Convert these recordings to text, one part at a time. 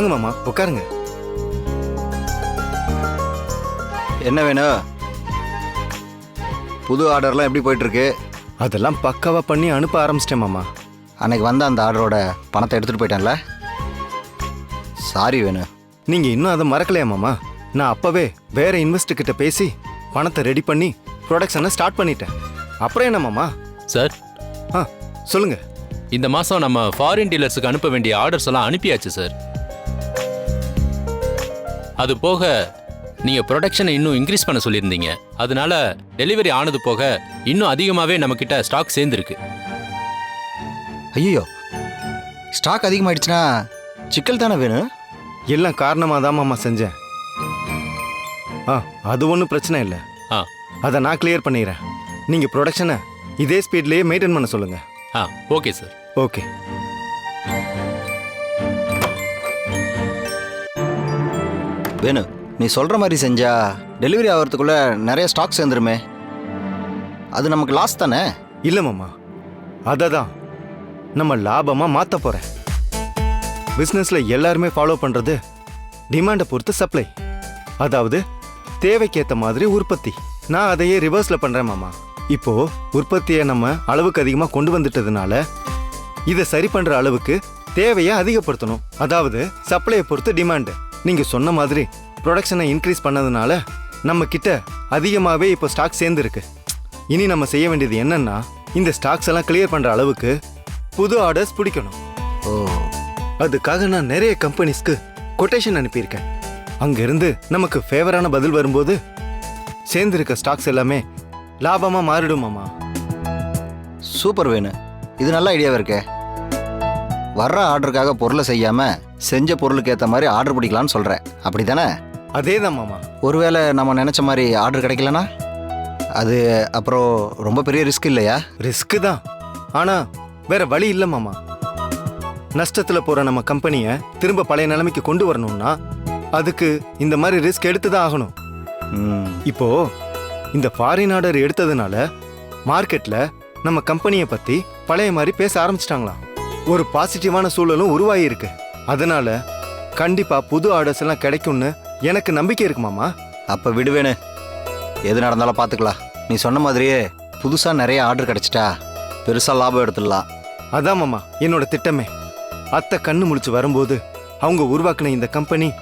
வாங்க மாமா உட்காருங்க. என்ன வேணும் புது ஆர்டர்லாம் எப்படி போயிட்டு இருக்கு அதெல்லாம் பக்காவா பண்ணி அனுப்ப ஆரம்பிச்சிட்டேன் மாமா. அன்னைக்கு வந்த அந்த ஆர்டரோட பணத்தை எடுத்துட்டு போயிட்டேன்ல? சாரி வேணு. நீங்க இன்னும் அதை மறக்கலையா மாமா? நான் அப்பவே வேற இன்வெஸ்டர் கிட்ட பேசி பணத்தை ரெடி பண்ணி ப்ரொடக்ஷனை ஸ்டார்ட் பண்ணிட்டேன். அப்புறம் என்ன மாமா? சார். ஆ சொல்லுங்க. இந்த மாசம் நம்ம ஃபாரின் டீலர்ஸுக்கு அனுப்ப வேண்டிய ஆர்டர்ஸ் எல்லாம் அனுப்பியாச்சு சார். அது போக நீங்க ப்ரொடக்ஷனை இன்னும் இன்க்ரீஸ் பண்ண சொல்லியிருந்தீங்க. அதனால டெலிவரி ஆனது போக இன்னும் அதிகமாவே நம்ம கிட்ட ஸ்டாக் சேர்ந்துருக்கு. ஐயோ ஸ்டாக் அதிகமாயிடுச்சுன்னா சிக்கல் தானே வேணும்? எல்லாம் காரணமாக தான் மாமா செஞ்சேன். ஆ அது ஒன்றும் பிரச்சனை இல்லை. ஆ. அதை நான் கிளியர் பண்ணிடுறேன் நீங்கள் ப்ரொடக்ஷனை இதே ஸ்பீட்லேயே மெயின்டைன் பண்ண சொல்லுங்க. ஆ ஓகே சார் ஓகே வேணு. நீ சொல்கிற மாதிரி செஞ்சா டெலிவரி ஆகிறதுக்குள்ளே நிறைய ஸ்டாக் சேர்ந்துருமே. அது நமக்கு லாஸ் தானே? இல்லை மாமா. அதை தான் நம்ம லாபமாக மாற்ற போகிறேன் பிஸ்னஸில் எல்லாருமே ஃபாலோ பண்ணுறது டிமாண்டை பொறுத்து சப்ளை அதாவது தேவைக்கேற்ற மாதிரி உற்பத்தி. நான் அதையே ரிவர்ஸில் பண்ணுறேன் மாமா. இப்போ உற்பத்தியை நம்ம அளவுக்கு அதிகமாக கொண்டு வந்துட்டதுனால இதை சரி பண்ணுற அளவுக்கு தேவையை அதிகப்படுத்தணும். அதாவது சப்ளையை பொறுத்து டிமாண்டு நீங்கள் சொன்ன மாதிரி ப்ரொடக்ஷனை இன்க்ரீஸ் பண்ணதுனால நம்ம கிட்ட அதிகமாகவே இப்போ ஸ்டாக் சேர்ந்துருக்கு. இனி நம்ம செய்ய வேண்டியது என்னன்னா இந்த ஸ்டாக்ஸ் எல்லாம் கிளியர் பண்ற அளவுக்கு புது ஆர்டர்ஸ் பிடிக்கணும். ஓ. அதுக்காக நான் நிறைய கம்பெனிஸ்க்கு கொட்டேஷன் அனுப்பியிருக்கேன். அங்கிருந்து நமக்கு ஃபேவரான பதில் வரும்போது சேர்ந்திருக்க ஸ்டாக்ஸ் எல்லாமே லாபமா மாறிடுமாமா சூப்பர் வேணு. இது நல்ல ஐடியாவா இருக்கே. வர்ற ஆர்டருக்காக பொருளை செய்யாம செஞ்ச பொருளுக்கு ஏற்ற மாதிரி ஆர்டர் பிடிக்கலான்னு சொல்றேன். அப்படி தானே அதேதான் மாமா. ஒருவேளை நம்ம நினைச்ச மாதிரி ஆர்டர் கிடைக்கலனா? அது அப்புறம் ரொம்ப பெரிய ரிஸ்க் இல்லையா? ரிஸ்க் தான். ஆனா வேற வழி இல்ல மாமா. நஷ்டத்துல போற நம்ம கம்பெனியை திரும்ப பழைய நிலைமைக்கு கொண்டு வரணும்னா அதுக்கு இந்த மாதிரி ரிஸ்க் எடுத்து தான் ஆகணும். ம், இப்போ இந்த ஃபாரின் ஆர்டர் எடுத்ததுனால மார்க்கெட்ல நம்ம கம்பெனியை பத்தி பழைய மாதிரி பேச ஆரம்பிச்சிட்டாங்களாம். ஒரு பாசிட்டிவான சூழலும் உருவாகி இருக்கு. அதனால கண்டிப்பா புது ஆர்டர்ஸ் எல்லாம் கிடைக்கும்னு எனக்கு நம்பிக்கை இருக்கு மாமா. அப்ப விடுவேனு. எது நடந்தாலும் பார்த்துக்கலாம் நீ சொன்ன மாதிரியே புதுசா நிறைய ஆர்டர் கிடைச்சிட்டா பெருசா லாபம் எடுத்துடலாம். அதான் மாமா. என்னோட திட்டமே. அத்தை கண்ணு முழிச்சு வரும்போது அவங்க உருவாக்குன இந்த கம்பெனி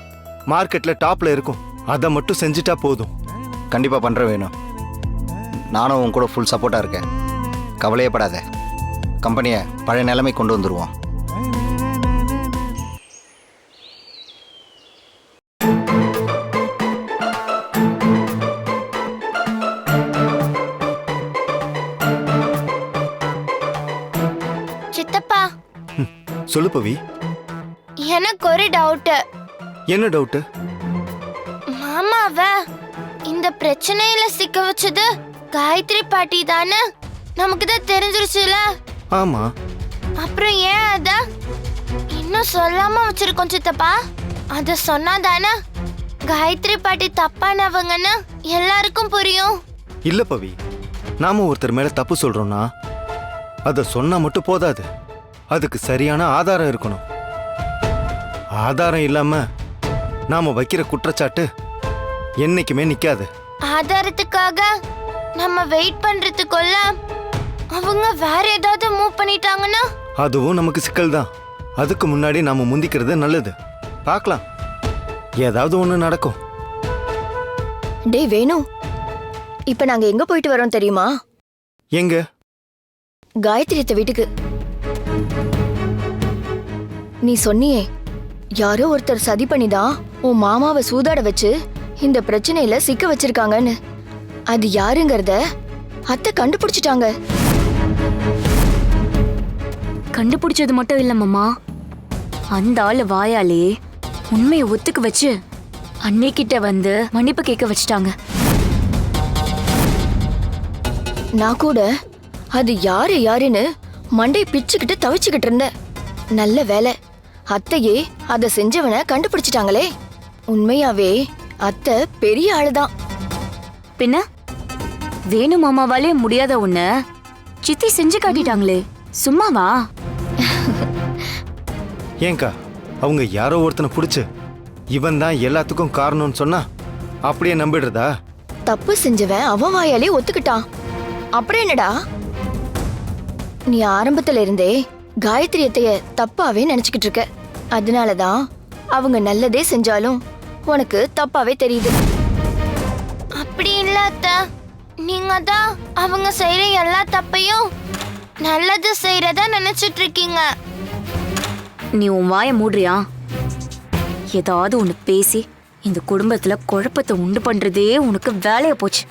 மார்க்கெட்ல டாப்ல இருக்கும். அதை மட்டும் செஞ்சுட்டா போதும். கண்டிப்பா பண்ற வேணும். நானும் உன் கூட ஃபுல் சப்போர்ட்டா இருக்கேன். கவலையே படாத. கம்பெனியை பழைய நிலைமை கொண்டு வந்துருவோம். சொல்லு பவி. எனக்கு ஒரு டவுட் என்ன டவுட்டு மாமாவ இந்த பிரச்சனையில சிக்க வச்சது காயத்ரி பாட்டி தானே நமக்கு தான் தெரிஞ்சிருச்சுல? ஆமா. அப்புறம் ஏன் அத இன்னும் சொல்லாம வச்சிருக்கோம் சித்தப்பா? அத சொன்னா தானே காயத்ரி பாட்டி தப்பானவங்கன்னு எல்லாருக்கும் புரியும். இல்ல பவி. நாம ஒருத்தர் மேல தப்பு சொல்றோம்னா அத சொன்னா மட்டும் போதாது. அதுக்கு சரியான ஆதாரம் இருக்கணும். ஆதாரம் இல்லாம நாம வைக்கிற குற்றச்சாட்டு என்னைக்குமே நிக்காது. ஆதாரத்துக்காக நம்ம வெயிட் பண்றதுக்குள்ள அவங்க வேற ஏதாவது மூவ் பண்ணிட்டாங்கன்னா? அதுவும் நமக்கு சிக்கல் தான் அதுக்கு முன்னாடி நாம முந்திக்கிறது நல்லது. பார்க்கலாம். ஏதாவது ஒன்று நடக்கும். டேய் வேணு. இப்ப நாங்க எங்க போயிட்டு வரோம் தெரியுமா? எங்க? காயத்ரி அத்தை வீட்டுக்கு. நீ சொன்னியே யாரோ ஒருத்தர் சதி பண்ணிதான் உன் மாமாவை சூதாட வச்சு இந்த பிரச்சனையில சிக்க வச்சிருக்காங்கன்னு. அது யாருங்கறத அத்தை கண்டுபிடிச்சிட்டாங்க. கண்டுபிடிச்சது மட்டும் இல்ல மாமா. அந்த ஆளு வாயாலே உண்மையை ஒத்துக்க வச்சு அன்னைக்கிட்ட வந்து மன்னிப்பு கேட்க வச்சுட்டாங்க. நான் கூட அது யாரு யாருன்னு மண்டை பிச்சுக்கிட்டு தவிச்சுக்கிட்டு இருந்தேன் நல்ல வேலை. அத்தையே அத செஞ்சவனை கண்டுபிடிச்சிட்டாங்களே. உண்மையாவே அத்தை பெரிய ஆளுதான். பின்ன? வேணு மாமாவாலே முடியாத ஒண்ண சித்தி செஞ்சு காட்டிட்டாங்களே. சும்மாவா? ஏங்கா அவங்க யாரோ ஒருத்தனை பிடிச்சு இவன் தான் எல்லாத்துக்கும் காரணம்னு சொன்னா அப்படியே நம்பிடுறதா? தப்பு செஞ்சவன் அவன் வாயாலே ஒத்துக்கிட்டான். அப்புறம் என்னடா? நீ ஆரம்பத்துல இருந்தே காயத்ரி அத்தைய தப்பாவே நினைச்சுக்கிட்டு இருக்க. அதனாலதான் அவங்க நல்லதே செஞ்சாலும் உனக்கு தப்பாவே தெரியுது. அப்படி இல்ல அத்தை. நீங்க தான் அவங்க செய்யற எல்லா தப்பையும் நல்லது செய்யறதா நினைச்சிட்டு இருக்கீங்க. நீ உன் வாயை மூடுறியா? ஏதாவது ஒன்று பேசி இந்த குடும்பத்துல குழப்பத்தை உண்டு பண்றதே உனக்கு வேலையா போச்சு.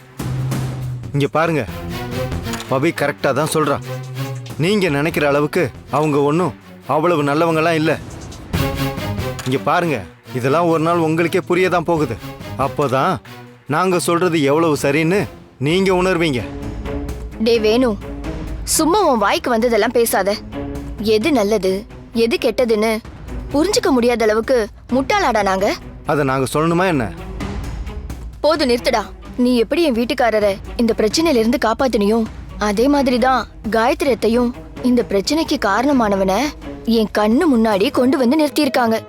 இங்க பாருங்க. பவி கரெக்டா தான் சொல்றா. நீங்க நினைக்கிற அளவுக்கு அவங்க ஒன்றும் அவ்வளவு நல்லவங்கலாம் இல்ல. இங்க பாருங்க இதெல்லாம் ஒரு நாள் உங்களுக்கே புரிய தான் போகுது. அப்போதான் நாங்க சொல்றது எவ்வளவு சரின்னு நீங்க உணர்வீங்க. டே வேணு சும்மா உன் வாய்க்கு வந்ததெல்லாம் பேசாத. எது நல்லது எது கெட்டதுன்னு புரிஞ்சுக்க முடியாத அளவுக்கு முட்டாளாடா நாங்க. அதை நாங்க சொல்லணுமா என்ன? போதும் நிறுத்துடா. நீ எப்படி என் வீட்டுக்காரரை இந்த பிரச்சனையில இருந்து காப்பாத்தினியோ? அதே மாதிரிதான் காயத்ரியத்தையும் இந்த பிரச்சனைக்கு காரணமானவனை என் கண்ணு முன்னாடி கொண்டு வந்து நிறுத்தியிருக்காங்க.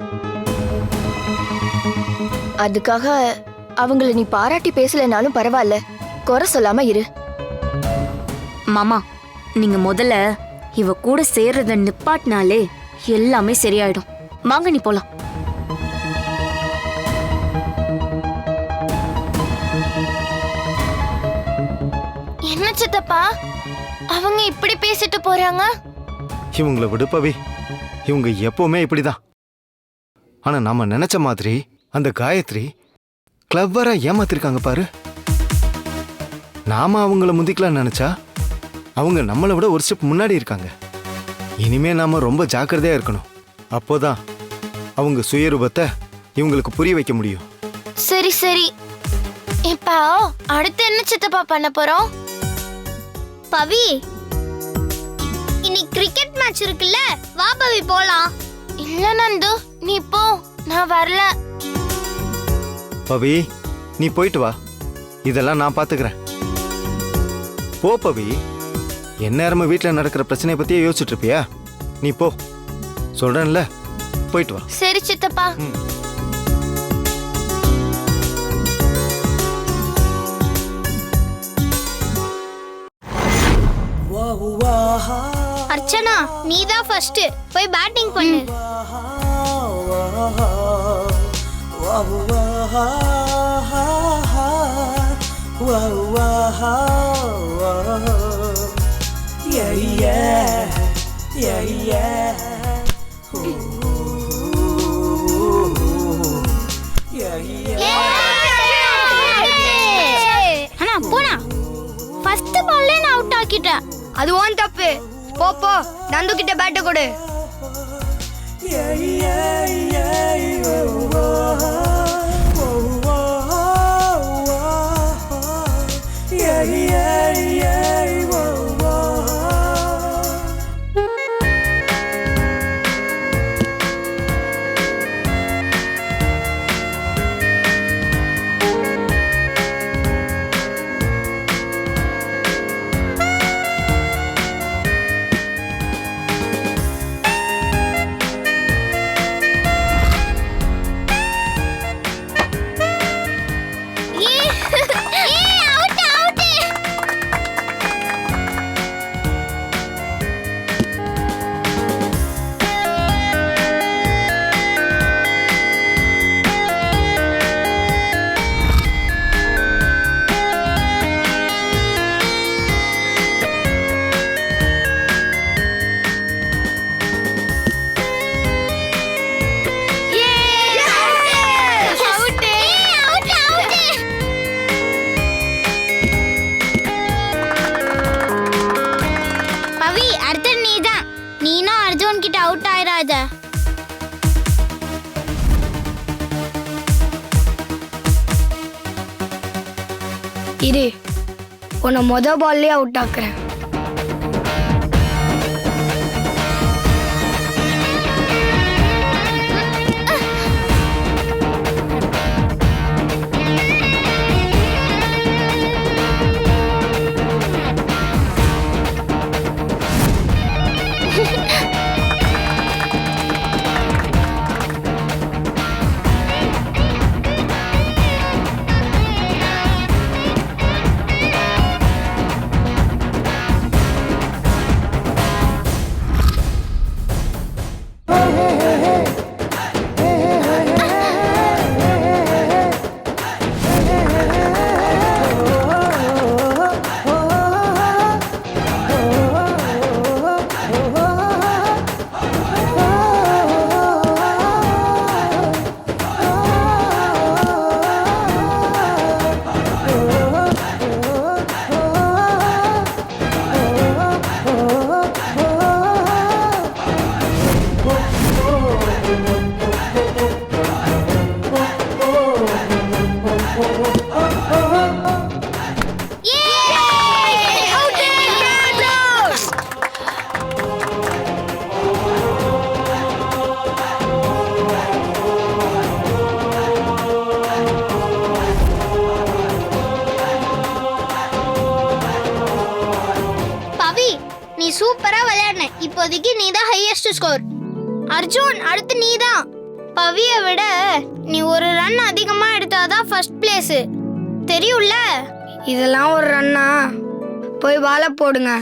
அதுக்காக அவங்கள நீ பாராட்டி பேசலைனாலும் பரவாயில்ல. குறை சொல்லாம இரு. மாமா நீங்க முதல்ல இவ கூட சேர்றத நிப்பாட்டினாலே எல்லாமே சரியாயிடும். வாங்க நீ போலாம். என்ன சித்தப்பா அவங்க இப்படி பேசிட்டு போறாங்க? இவங்கள விடுப்பவே இவங்க எப்பவுமே இப்படிதான். ஆனா நாம நினைச்ச மாதிரி அந்த காயத்ரி கிளவரா ஏமாத்திருக்காங்க பாரு. நாம அவங்கள முந்திக்கலாம் நினைச்சா அவங்க நம்மளை விட ஒரு ஸ்டெப் முன்னாடி இருக்காங்க. இனிமே நாம ரொம்ப ஜாக்கிரதையா இருக்கணும். அப்போதான் அவங்க சுயரூபத்தை இவங்களுக்கு புரிய வைக்க முடியும். சரி சரி. இப்போ அடுத்து என்ன சித்தப்பா பண்ண போறோம்? பவி இன்னைக்கு கிரிக்கெட் மேட்ச் இருக்குல்ல? வா பவி போலாம். இல்ல நந்து நீ போ. நான் வரல. பவி நீ போயிட்டு வா. இதெல்லாம் நான் பாத்துக்கிறேன். போ பவி எந்நேரமும் வீட்டில் நடக்கிற பிரச்சனையை பத்தியே யோசிச்சுட்டு இருப்பியா? நீ போ. சொல்றேன்ல. போயிட்டு வா. சரி சித்தப்பா. அர்ச்சனா நீ தான் ஃபர்ஸ்ட் போய் பேட்டிங் பண்ணு. அண்ணா போனா ஃபர்ஸ்ட் பால்லே நான் அவுட் ஆக்கிட்டேன். அது ஓன் தப்பு. போ போ. நந்து கிட்ட பேட்டை கொடு. தம்பி உன்னை மொத பால்லே அவுட் ஆக்குறேன். இதெல்லாம் ஒரு ரன்னா போய் வாழை போடுங்க.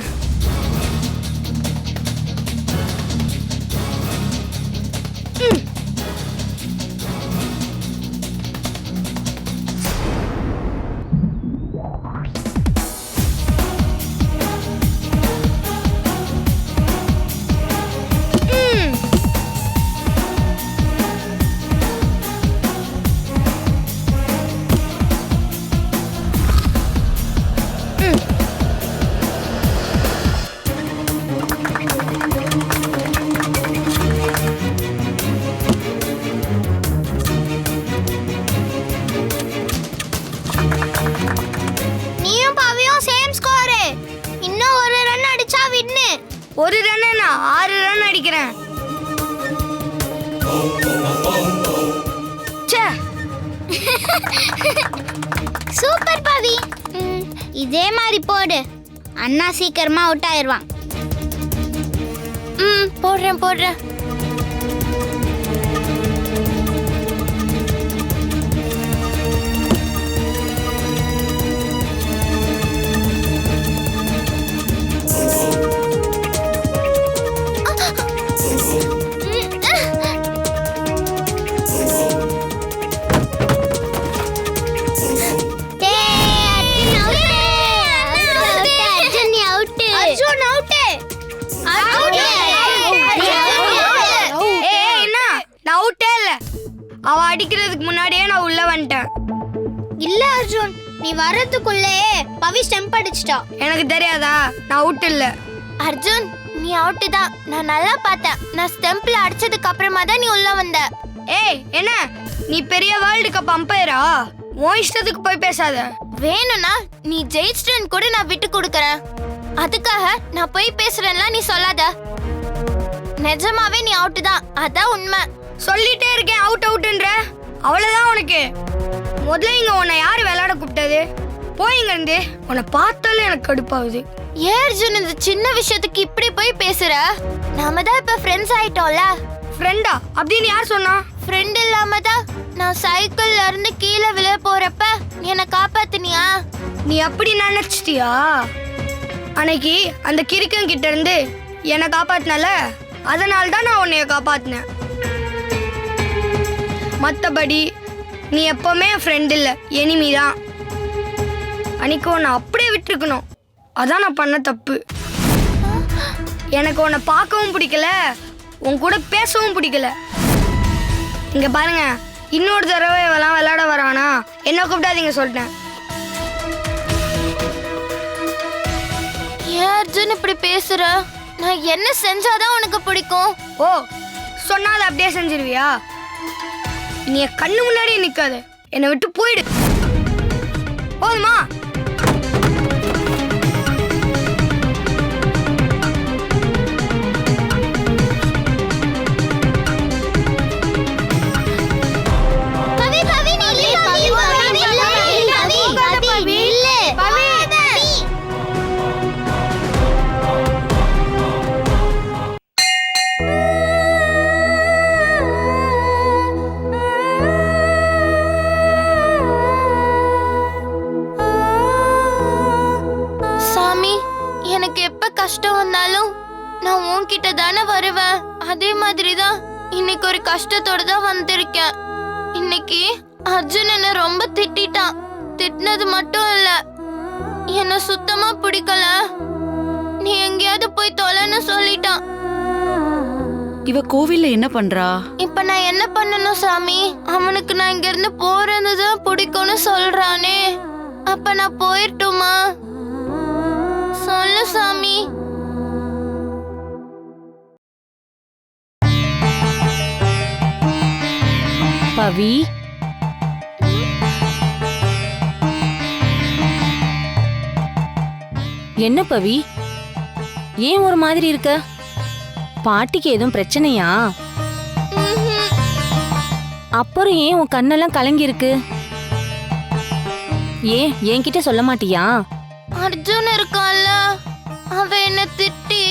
ஒரு ரன் நான் ஆறு ரன் அடிக்கிறேன். சூப்பர் பவி இதே மாதிரி போடு. அண்ணா சீக்கிரமா அவுட் ஆயிடுவான். ம் போடுறேன் போடுறேன். நீ வர்றதுக்குள்ளே பவி ஸ்டெம்ப் அடிச்சிட்டா. எனக்கு தெரியாதா? நான் அவுட் இல்ல. அர்ஜுன் நீ அவுட்டு தான். நான் நல்லா பார்த்தேன். நான் ஸ்டெம்பில் அடிச்சதுக்கு அப்புறமா தான் நீ உள்ள வந்த. ஏய் என்ன? நீ பெரிய வேர்ல்டு கப் அம்பையரா உன் இஷ்டத்துக்கு போய் பேசாத. வேணும்னா நீ ஜெயிச்சிட்டேன்னு கூட நான் விட்டு கொடுக்கறேன். அதுக்காக நான் போய் பேசுறேன்லாம் நீ சொல்லாத. நிஜமாவே நீ அவுட்டு தான். அதான் உண்மை. சொல்லிட்டே இருக்கேன் அவுட் அவுட்ன்ற அவ்வளவுதான் உனக்கு. முதல்ல இங்க உன்னை யாரு விளையாட கூப்பிட்டது? போய் இங்க இருந்து. உன்னை பார்த்தாலே எனக்கு கடுப்பாகுது. ஏன் அர்ஜுன் இந்த சின்ன விஷயத்துக்கு இப்படி போய் பேசுற? நாம தான் இப்ப ஃப்ரெண்ட்ஸ் ஆயிட்டோம்ல? ஃப்ரெண்டா அப்படின்னு யார் சொன்னா? ஃப்ரெண்ட் இல்லாம தான் நான் சைக்கிள்ல இருந்து கீழே விழ போறப்ப நீ என்னை காப்பாத்துனியா? நீ அப்படி நினைச்சிட்டியா? அன்னைக்கு அந்த கிறுக்கன் கிட்ட இருந்து என்னை காப்பாத்தினல? அதனால தான் நான் உன்னைய காப்பாத்தினேன். மற்றபடி நீ எப்பவுமே என் ஃப்ரெண்ட் இல்லை. எனிமி தான். அன்னைக்கு உன்னை அப்படியே விட்டுருக்கணும். அதான் நான் பண்ண தப்பு. எனக்கு உன்னை பார்க்கவும் பிடிக்கல. உன் கூட பேசவும் பிடிக்கல. இங்க பாருங்க. இன்னொரு தடவை இவெல்லாம் விளையாட வரானா? என்ன கூப்பிடாதீங்க சொல்லிட்டேன் ஏன் அர்ஜுன் இப்படி பேசுற? நான் என்ன செஞ்சாதான் உனக்கு பிடிக்கும்? ஓ சொன்னா அதை அப்படியே செஞ்சிருவியா? நீ கண்ணு முன்னாடியே நிக்காத. என்னை விட்டு போயிடு. போதுமா? இவ கோவில்ல என்ன பண்றா? இப்ப நான் என்ன பண்ணணும் சாமி? அவனுக்கு நான் இங்க இருந்து போறது தான் பிடிக்கும்னு சொல்றானே. அப்ப நான் போயிட்டுமா? சொல்லு சாமி. பவி? என்ன பவி? ஏன் ஒரு மாதிரி இருக்க? பாட்டிக்கு எதுவும் பிரச்சனையா? அப்புறம் ஏன் உன் கண்ணெல்லாம் கலங்கி இருக்கு ஏன் என்கிட்ட சொல்ல மாட்டியா? அர்ஜுன் இருக்கான்ல. அவ என்ன திட்டி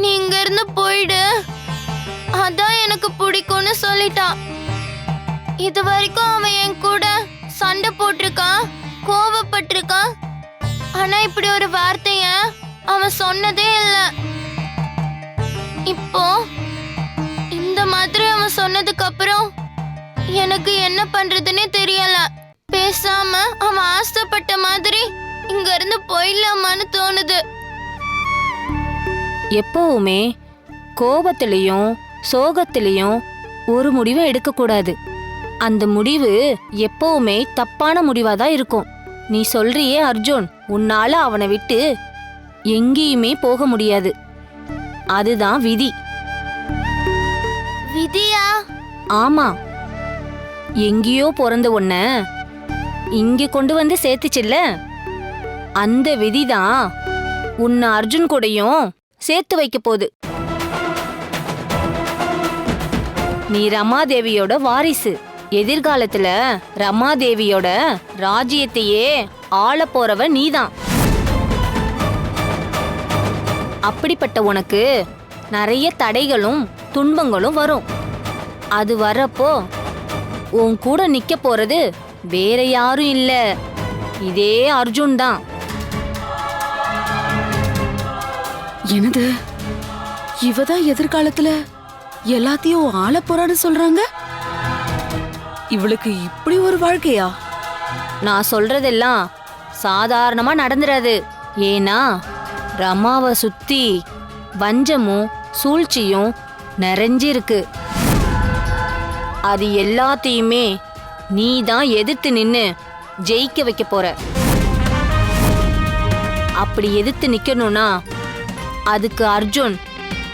நீ இங்க இருந்து போயிடு. அதான் எனக்கு பிடிக்கும்னு சொல்லிட்டான். இது வரைக்கும் அவன் என் கூட சண்டை போட்டிருக்கான் கோவப்பட்டிருக்கான். ஆனா இப்படி ஒரு வார்த்தைய அவன் சொன்னதே இல்லை. இப்போ இந்த மாதிரி அவன் சொன்னதுக்கு அப்புறம் எனக்கு என்ன பண்றதுன்னே தெரியல. பேசாம அவன் ஆசைப்பட்ட மாதிரி இங்க இருந்து போயிடலாமான்னு தோணுது. எப்பவுமே கோபத்திலையும் சோகத்திலையும் ஒரு முடிவை எடுக்கக்கூடாது. அந்த முடிவு எப்பவுமே தப்பான முடிவா தான் இருக்கும். நீ சொல்றியே அர்ஜுன் உன்னால அவனை விட்டு எங்கேயுமே போக முடியாது. அதுதான் விதி. விதியா? ஆமா. எங்கேயோ பிறந்த உன்ன இங்க கொண்டு வந்து சேர்த்துச்சுல்ல? அந்த விதிதான் உன்னை அர்ஜுன் கூடயும் சேர்த்து வைக்க போகுது. நீ ரமாதேவியோட வாரிசு. எதிர்காலத்துல ரமாதேவியோட ராஜ்யத்தையே ஆள போறவ நீதான். அப்படிப்பட்ட உனக்கு நிறைய தடைகளும் துன்பங்களும் வரும். அது வரப்போ உன் கூட நிக்க போறது வேற யாரும் இல்ல. இதே அர்ஜுன் தான். என்னது? இவ தான் எதிர்காலத்துல எல்லாத்தையும் ஆள போறான்னு சொல்றாங்க? இவளுக்கு இப்படி ஒரு வாழ்க்கையா? நான் சொல்றதெல்லாம் சாதாரணமா நடந்துராது. ஏன்னா ரமாவை சுத்தி வஞ்சமும் சூழ்ச்சியும் நிறைஞ்சிருக்கு. அது எல்லாத்தையுமே நீ தான் எதிர்த்து நின்று ஜெயிக்க வைக்க போற. அப்படி எதிர்த்து நிக்கணும்னா அதுக்கு அர்ஜுன்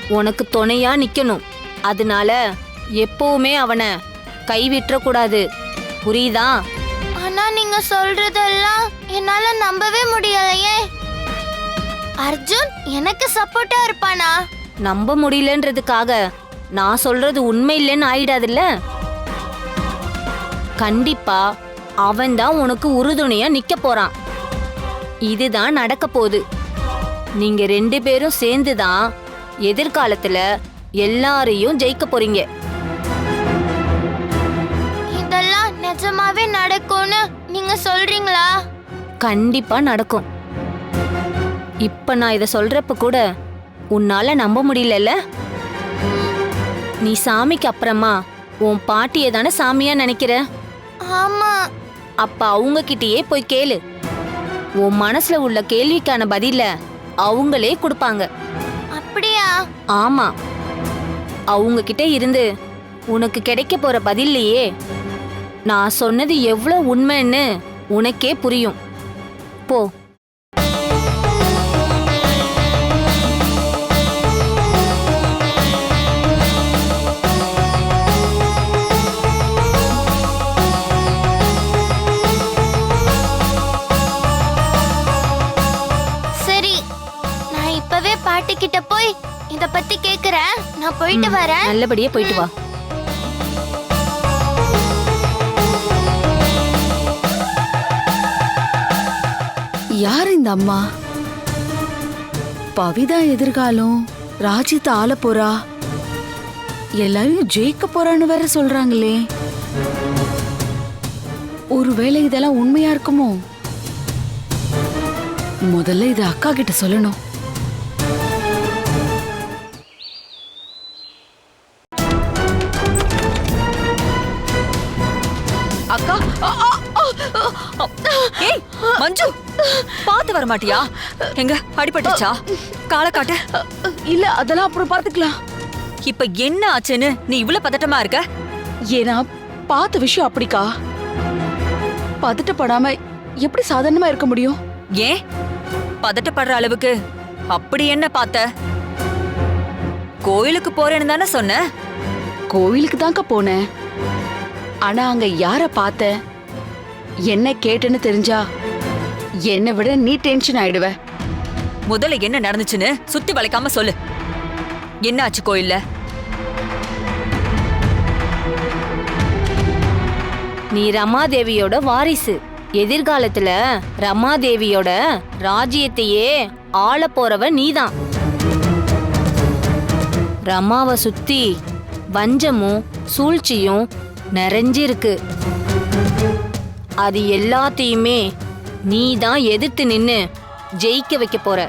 உனக்கு துணையா நிக்கணும். அதனால எப்பவுமே அவனை கைவிட்டுற கூடாது. புரியுதா? ஆனா நீங்க சொல்றதெல்லாம் என்னால நம்பவே முடியலையே. அர்ஜுன் எனக்கு சப்போர்ட்டா இருப்பானா? நம்ப முடியலன்றதுக்காக. நான் சொல்றது உண்மை இல்லைன்னு ஆயிடாதுல்ல? கண்டிப்பா அவன்தான் உனக்கு உறுதுணையா நிக்க போறான். இதுதான் நடக்க போகுது. நீங்க ரெண்டு பேரும் சேர்ந்து தான் எதிர்காலத்துல எல்லாரையும் ஜெயிக்க போறீங்க. இதெல்லாம் நிஜமாவே நடக்கும்னு நீங்க சொல்றீங்களா? கண்டிப்பா நடக்கும். இப்ப நான் இத சொல்றப்ப கூட உன்னால நம்ப முடியலல்ல? நீ சாமிக்கு அப்புறமா உன் பாட்டியை தானே சாமியா நினைக்கிற? ஆமா. அப்ப அவங்க கிட்டயே போய் கேளு. உன் மனசுல உள்ள கேள்விக்கான பதில அவங்களே கொடுப்பாங்க. அப்படியா? ஆமா. அவங்க கிட்ட இருந்து உனக்கு கிடைக்க போற பதில்லையே நான் சொன்னது எவ்வளவு உண்மைன்னு உனக்கே புரியும். போ. பாட்டி கிட்ட போய் இத பத்தி கேக்குறேன் நான் போயிட்டு வரேன். நல்லபடியா போயிட்டு வா. யார் இந்த அம்மா? பவிதா எதிர்காலம் ராஜித்த ஆள போறா. எல்லாரையும் ஜெயிக்க போறான்னு வேற சொல்றாங்களே. ஒருவேளை இதெல்லாம் உண்மையா இருக்குமோ? முதல்ல இது அக்கா கிட்ட சொல்லணும். அக்கா. ஏய் மஞ்சு பாத்து வர மாட்டியா? எங்க அடிபட்டுச்சா காலை காட்டு. இல்ல அதெல்லாம் அப்புறம் பாத்துக்கலாம் இப்ப என்ன ஆச்சுன்னு நீ இவ்வளவு பதட்டமா இருக்க? ஏன்னா பார்த்த விஷயம் அப்படிக்கா. பதட்டப்படாம எப்படி சாதாரணமா இருக்க முடியும்? ஏன்? பதட்டப்படுற அளவுக்கு அப்படி என்ன பார்த்த? கோயிலுக்கு போறேன்னு தானே சொன்ன? கோவிலுக்கு தான்க்கா போனேன். ஆனா அங்க யார பார்த்த? என்ன கேட்டேன்னு தெரிஞ்சா என்னை விட நீ டென்ஷன் ஆயிடுவ. முதல்ல என்ன நடந்துச்சுன்னு சுத்தி வளைக்காம சொல்லு. என்ன ஆச்சு கோயில்ல? நீ ரமாதேவியோட வாரிசு. எதிர்காலத்துல ரமாதேவியோட ராஜ்யத்தையே ஆள போறவ நீதான். ரமாவை சுத்தி வஞ்சமும் சூழ்ச்சியும் நிறைஞ்சிருக்கு. அது எல்லாத்தையுமே நீ தான் எதிர்த்து நின்று ஜெயிக்க வைக்க போற.